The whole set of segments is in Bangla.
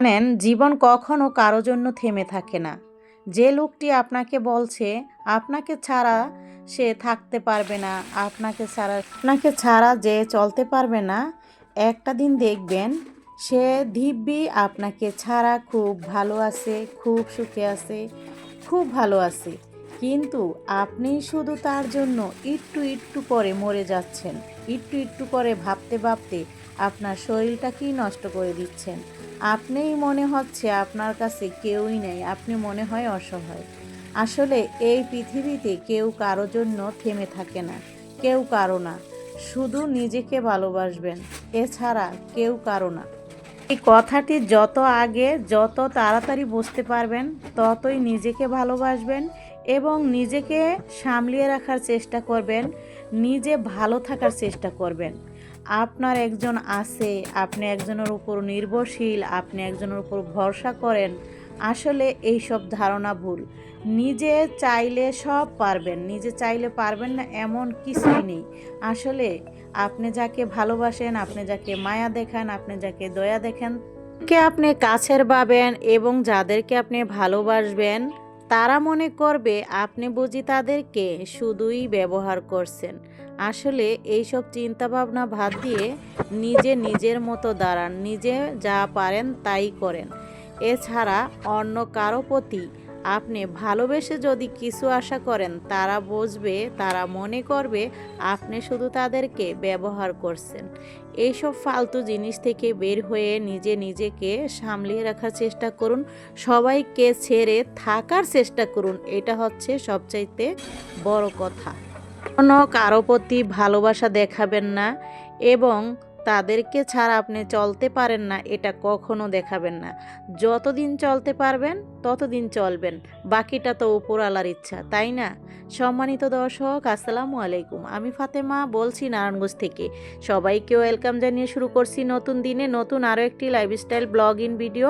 জানেন, জীবন কখনো কারও জন্য থেমে থাকে না। যে লোকটি আপনাকে বলছে, আপনাকে ছাড়া সে থাকতে পারবে না, আপনাকে ছাড়া আপনাকে ছাড়া যে চলতে পারবে না, একটা দিন দেখবেন, সে দিব্যি আপনাকে ছাড়া খুব ভালো আছে, খুব সুখে আছে, খুব ভালো আছে। কিন্তু আপনি শুধু তার জন্য একটু একটু করে মরে যাচ্ছেন, একটু একটু করে ভাবতে ভাবতে আপনার শরীরটাকেই নষ্ট করে দিচ্ছেন। আপনিই মনে হচ্ছে আপনার কাছে কেউই নেই, আপনি মনে হয় অসহায়। আসলে এই পৃথিবীতে কেউ কারও জন্য থেমে থাকে না, কেউ কারও না, শুধু নিজেকে ভালোবাসবেন, এছাড়া কেউ কারও না। এই কথাটি যত আগে, যত তাড়াতাড়ি বুঝতে পারবেন, ততই নিজেকে ভালোবাসবেন এবং নিজেকে সামলিয়ে রাখার চেষ্টা করবেন, নিজে ভালো থাকার চেষ্টা করবেন। আপনার একজন আছে, আপনি একজনের উপর নির্ভরশীল, আপনি একজনের উপর ভরসা করেন, আসলে এই সব ধারণা ভুল। নিজে চাইলে সব পারবেন, নিজে চাইলে পারবেন না এমন কিছুই নেই। আসলে আপনি যাকে ভালোবাসেন, আপনি যাকে মায়া দেখান, আপনি যাকে দয়া দেখেন, কে আপনি কাছের পাবেন এবং যাদেরকে আপনি ভালোবাসবেন তারা মনে করবে আপনি বুঝি তাদেরকে শুধুই ব্যবহার করছেন। আসলে এইসব চিন্তাভাবনা ভাত দিয়ে নিজে নিজের মতো দাঁড়ান, নিজে যা পারেন তাই করেন। এছাড়া অন্য কারও প্রতি আপনি ভালোবেসে যদি কিছু আশা করেন, তারা বুঝবে, তারা মনে করবে আপনি শুধু তাদেরকে ব্যবহার করছেন। এইসব ফালতু জিনিস থেকে বের হয়ে নিজে নিজেকে সামলিয়ে রাখার চেষ্টা করুন, সবাইকে ছেড়ে থাকার চেষ্টা করুন, এটা হচ্ছে সবচাইতে বড় কথা। কোনো কারও প্রতি ভালোবাসা দেখাবেন না এবং তাদেরকে ছাড়া আপনি চলতে পারেন না, এটা কখনো দেখাবেন না। যতদিন চলতে পারবেন ততদিন চলবেন। বাকিটা তো উপরওয়ালার ইচ্ছা, তাই না? সম্মানিত দর্শক, আসসালামু আলাইকুম। আমি ফাতেমা, বলছি নারায়ণগঞ্জ থেকে। সবাইকে ওয়েলকাম জানিয়ে শুরু করছি নতুন দিনে নতুন আরও একটি লাইফস্টাইল ব্লগ ইন ভিডিও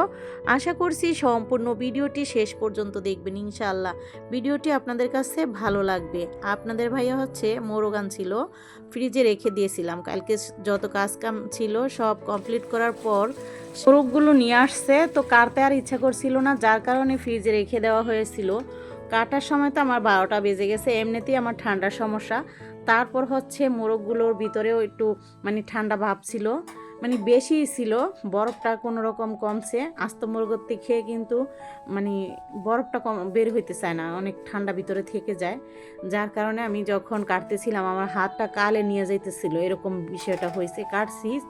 আশা করছি সম্পূর্ণ ভিডিওটি শেষ পর্যন্ত দেখবেন, ইনশাআল্লাহ। ভিডিওটি আপনাদের কাছে ভালো লাগবে। আপনাদের ভাইয়া হচ্ছে মোরগান ছিল, ফ্রিজে রেখে দিয়েছিলাম। কালকে যত কাজ কাম ছিল সব কমপ্লিট করার পর মোরগগুলো নিয়ে আসছে। তো কাটতে আর ইচ্ছা করছিল না, যার কারণে ফ্রিজে রেখে দেওয়া হয়েছিল। কাটার সময় তো আমার বারোটা বেজে গেছে, এমনিতেই আমার ঠান্ডার সমস্যা। তারপর হচ্ছে মোরগগুলোর ভিতরেও একটু মানে ঠান্ডা ভাব ছিল মানে বেশি ছিল, বরফটা কোনো রকম কমছে। আস্ত মুরগর থেকে কিন্তু মানে বরফটা কম, বের হইতে চায় না, অনেক ঠান্ডা ভিতরে থেকে যায়। যার কারণে আমি যখন কাটতেছিলাম, আমার হাতটা কালে নিয়ে যাইতেছিল, এরকম বিষয়টা হয়েছে। কাটছি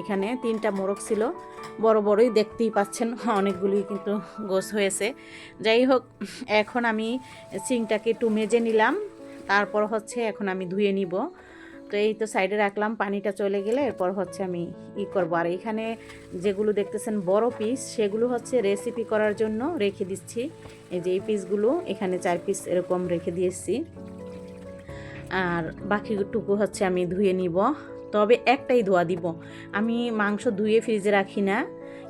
এখানে তিনটা মোরগ ছিল। বড় বড়ই দেখতেই পাচ্ছেন, অনেকগুলি কিন্তু গোছ হয়েছে। যাই হোক, এখন আমি চিংটাকে একটু মেজে নিলাম। তারপর হচ্ছে এখন আমি ধুয়ে নিব। তো এই তো সাইডে রাখলাম, পানিটা চলে গেলে এরপর হচ্ছে আমি ই করব। আর এখানে যেগুলো দেখতেছেন বড় পিস সেগুলো হচ্ছে রেসিপি করার জন্য রেখে দিচ্ছি। এই যে এই পিসগুলো এখানে চার পিস এরকম রেখে দিয়েছি। আর বাকিটুকু হচ্ছে আমি ধুয়ে নিব। তবে একটাই ধোয়া দিব। আমি মাংস ধুয়ে ফ্রিজে রাখি না,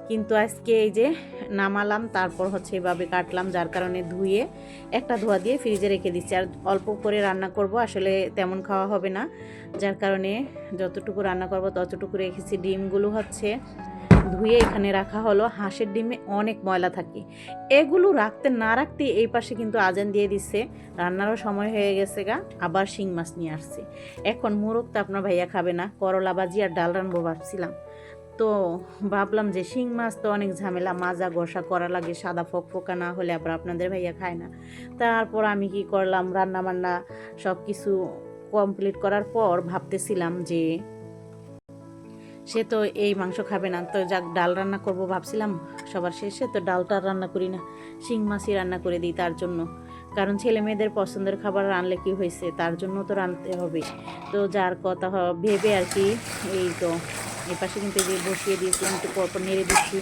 কিন্তু আজকে এই যে নামালাম, তারপর হচ্ছে এভাবে কাটলাম, যার কারণে ধুয়ে একটা ধোয়া দিয়ে ফ্রিজে রেখে দিচ্ছি। আর অল্প করে রান্না করব, আসলে তেমন খাওয়া হবে না, যার কারণে যতটুকু রান্না করব ততটুকু রেখেছি। ডিমগুলো হচ্ছে ধুয়ে এখানে রাখা হলো। হাঁসের ডিমে অনেক ময়লা থাকে। এগুলো রাখতে না রাখতে এই পাশে কিন্তু আজান দিয়ে দিচ্ছে রান্নারও সময় হয়ে গেছে গা। আবার শিং মাছ নিয়ে আসছে। এখন মোরগ তো আপনার ভাইয়া খাবে না। করলা বাজি আর ডাল রানবো ভাবছিলাম। তো ভাবলাম যে শিং মাছ তো অনেক ঝামেলা। মাজা, ঘষা, করা লাগে। সাদা ফক ফোকা না হলে আবার আপনাদের ভাইয়া খায় না। তারপর আমি কি করলাম? রান্না বান্না সব কিছু কমপ্লিট করার পর ভাবতেছিলাম যে সে তো এই মাংস খাবে না। তো যাক, ডাল রান্না করব ভাবছিলাম, সবার শেষে তো ডালটা রান্না করি না, শিং মাছই রান্না করে দিই তার জন্য। কারণ ছেলে মেয়েদের পছন্দের খাবার রানলে কি হয়েছে, তার জন্য তো রানতে হবে। তো যার কথা ভেবে আর কি, এই তো এই পাশে কিন্তু যে বসিয়ে দিয়েছিলাম একটু পরপর নেড়ে দিচ্ছি।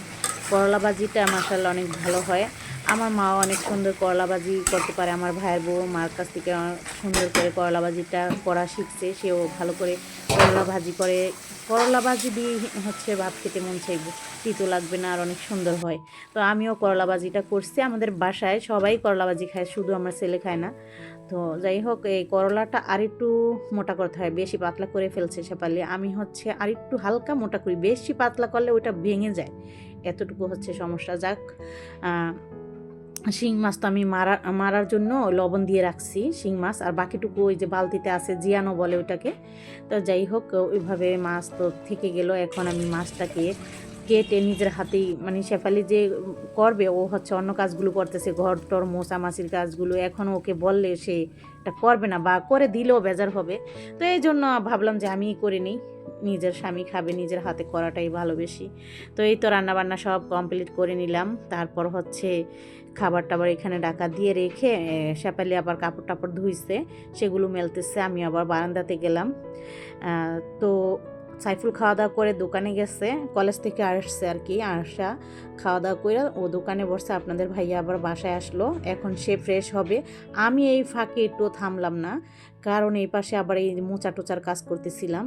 করলা ভাজিটা মাসাল্লাহ অনেক ভালো হয়। আমার মাও অনেক সুন্দর করলাবাজি করতে পারে, আমার ভাইয়ের বউ মার কাছ থেকে সুন্দর করে করলাবাজিটা করা শিখছে, সেও ভালো করে করলা ভাজি করে। করলা ভাজি দিয়ে হচ্ছে ভাত খেতে মন চাইব, তিতো লাগবে না আর অনেক সুন্দর হয়। তো আমিও করলা ভাজিটা করছি, আমাদের বাসায় সবাই করলা ভাজি খায়, শুধু আমার ছেলে খায় না। তো যাই হোক, এই করলাটা আরেকটু মোটা করতে হয়, বেশি পাতলা করে ফেলছে সে পারলে আমি হচ্ছে আরেকটু হালকা মোটা করি, বেশি পাতলা করলে ওইটা ভেঙে যায়। এতটুকু হচ্ছে সমস্যা, যাক শিং মাছ তো আমি মারা, মারার জন্য লবণ দিয়ে রাখছি শিং মাছ। আর বাকিটুকু ওই যে বালতিতে আছে জিয়ানো বলে ওটাকে তো যাই হোক, ওইভাবে মাছ তো থেকে গেল। এখন আমি মাছটাকে কেটে নিজের হাতেই মানে শেফালি যে করবে, ও হচ্ছে অন্য কাজগুলো করতেছে, ঘর টর মশামাছির কাজগুলো। এখন ওকে বললে সে এটা করবে না বা করে দিলেও বেজার হবে। তো এই জন্য ভাবলাম যে আমিই করে নিই। নিজের স্বামী খাবে, নিজের হাতে করাটাই ভালো বেশি। তো এই তো রান্নাবান্না সব কমপ্লিট করে নিলাম। তারপর হচ্ছে খাবার টাবার এখানে ডাকা দিয়ে রেখে শেফালি আবার কাপড় টাপড় ধুইছে। সেগুলো মেলতেছে, আমি আবার বারান্দাতে গেলাম। তো সাইফুল খাওয়া দাওয়া করে দোকানে গেছে, কলেজ থেকে আসছে আর কি, আসা খাওয়া দাওয়া করে ও দোকানে বসে আপনাদের ভাইয়া আবার বাসায় আসলো। এখন সে ফ্রেশ হবে। আমি এই ফাঁকে একটু থামলাম না, কারণ এই পাশে আবার এই মোচা টোচার কাজ করতেছিলাম।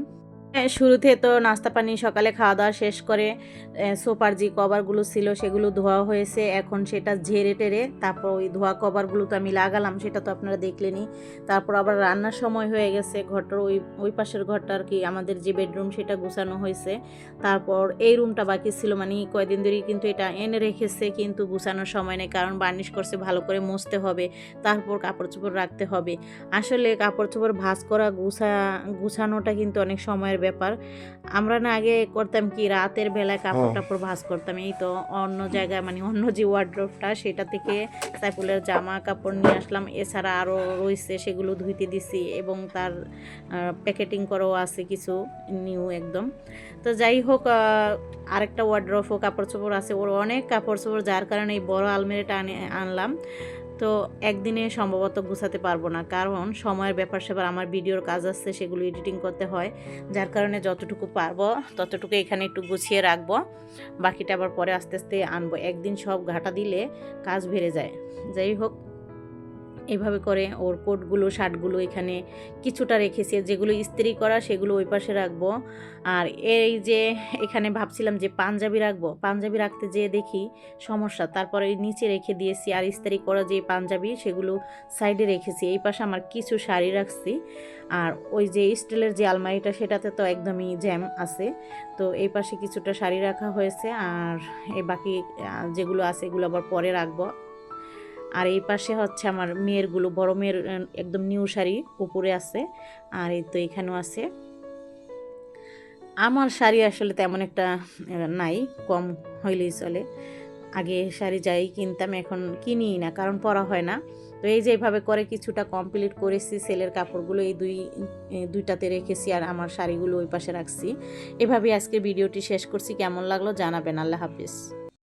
শুরুতে তো নাস্তা পানি সকালে খাওয়া দাওয়া শেষ করে সোফার যে কভারগুলো ছিল সেগুলো ধোয়া হয়েছে, এখন সেটা ঝেড়ে টেরে তারপর ওই ধোয়া কভারগুলো তো আমি লাগালাম, সেটা তো আপনারা দেখলেনই। তারপর আবার রান্নার সময় হয়ে গেছে, ঘরটার ওই ওই পাশের ঘরটা আর কি, আমাদের যে বেডরুম সেটা গুছানো হয়েছে। তারপর এই রুমটা বাকি ছিল মানে কয়দিন ধরেই কিন্তু এটা এনে রেখেছে, কিন্তু গুছানোর সময় নেই, কারণ বার্নিশ করছে, ভালো করে মুছতে হবে, তারপর কাপড় চোপড় রাখতে হবে। আসলে কাপড় চোপড় ভাঁজ করা, গুছা, গুছানোটা কিন্তু অনেক সময়ের ব্যাপার। আমরা না আগে করতাম কি রাতের বেলায় কাপড় টাপড় ভাঁজ করতাম। এই তো অন্য জায়গায় মানে অন্য যে ওয়ার্ড্রোপটা সেটা থেকে সাইফুলের জামা কাপড় নিয়ে আসলাম। এছাড়া আরও রয়েছে সেগুলো ধুইতে দিছি এবং তার প্যাকেটিং করাও আছে কিছু নিউ একদম। তো যাই হোক আরেকটা ওয়ার্ড্রোপও কাপড় চোপড় আছে। ওর অনেক কাপড় চোপড় যার কারণে এই বড় আলমারিটা আনে আনলাম। তো একদিনে সম্ভবত গুছাতে পারব না। কারণ সময়ের ব্যাপার সেবার আমার ভিডিওর কাজ আসছে সেগুলো এডিটিং করতে হয়। যার কারণে যতটুকু পারব, ততটুকু এখানে একটু গুছিয়ে রাখব। বাকিটা আবার পরে আস্তে আস্তে আনব। একদিন সব ঘাটা দিলে কাজ বেড়ে যায়। যাই হোক এইভাবে করে ওর কোটগুলো, শার্টগুলো এখানে কিছুটা রেখেছে। যেগুলো ইস্ত্রি করা, সেগুলো ওই পাশে রাখব। আর এই যে এখানে ভাবছিলাম যে পাঞ্জাবি রাখব। পাঞ্জাবি রাখতে যেয়ে দেখি সমস্যা। তারপরে নিচে রেখে দিয়েছি আর ইস্ত্রি করা যে পাঞ্জাবি, সেগুলো সাইডে রেখেছি। এই পাশে আমার কিছু শাড়ি রাখছি। আর ওই যে স্টিলের যে আলমারিটা, সেটাতে তো একদমই জ্যাম আছে। তো এই পাশে কিছুটা শাড়ি রাখা হয়েছে। আর এই বাকি যেগুলো আছে, এগুলো আবার পরে রাখব। আর এই পাশে হচ্ছে আমার মেয়েরগুলো, বড় মেয়ের একদম নিউ শাড়ি উপরে আছে, আর এই তো এখানেও আছে। আমার শাড়ি আসলে তেমন একটা নাই, কম হইলেই চলে। আগে শাড়ি যাই কিনতাম, এখন কিনিই না, কারণ পরা হয় না। তো এই যে এইভাবে করে কিছুটা কমপ্লিট করেছি, সেলের কাপড়গুলো এই দুই দুইটাতে রেখেছি, আর আমার শাড়িগুলো ওই পাশে রাখছি। এভাবেই আজকে ভিডিওটি শেষ করছি। কেমন লাগল জানাবেন। আল্লাহ হাফিজ।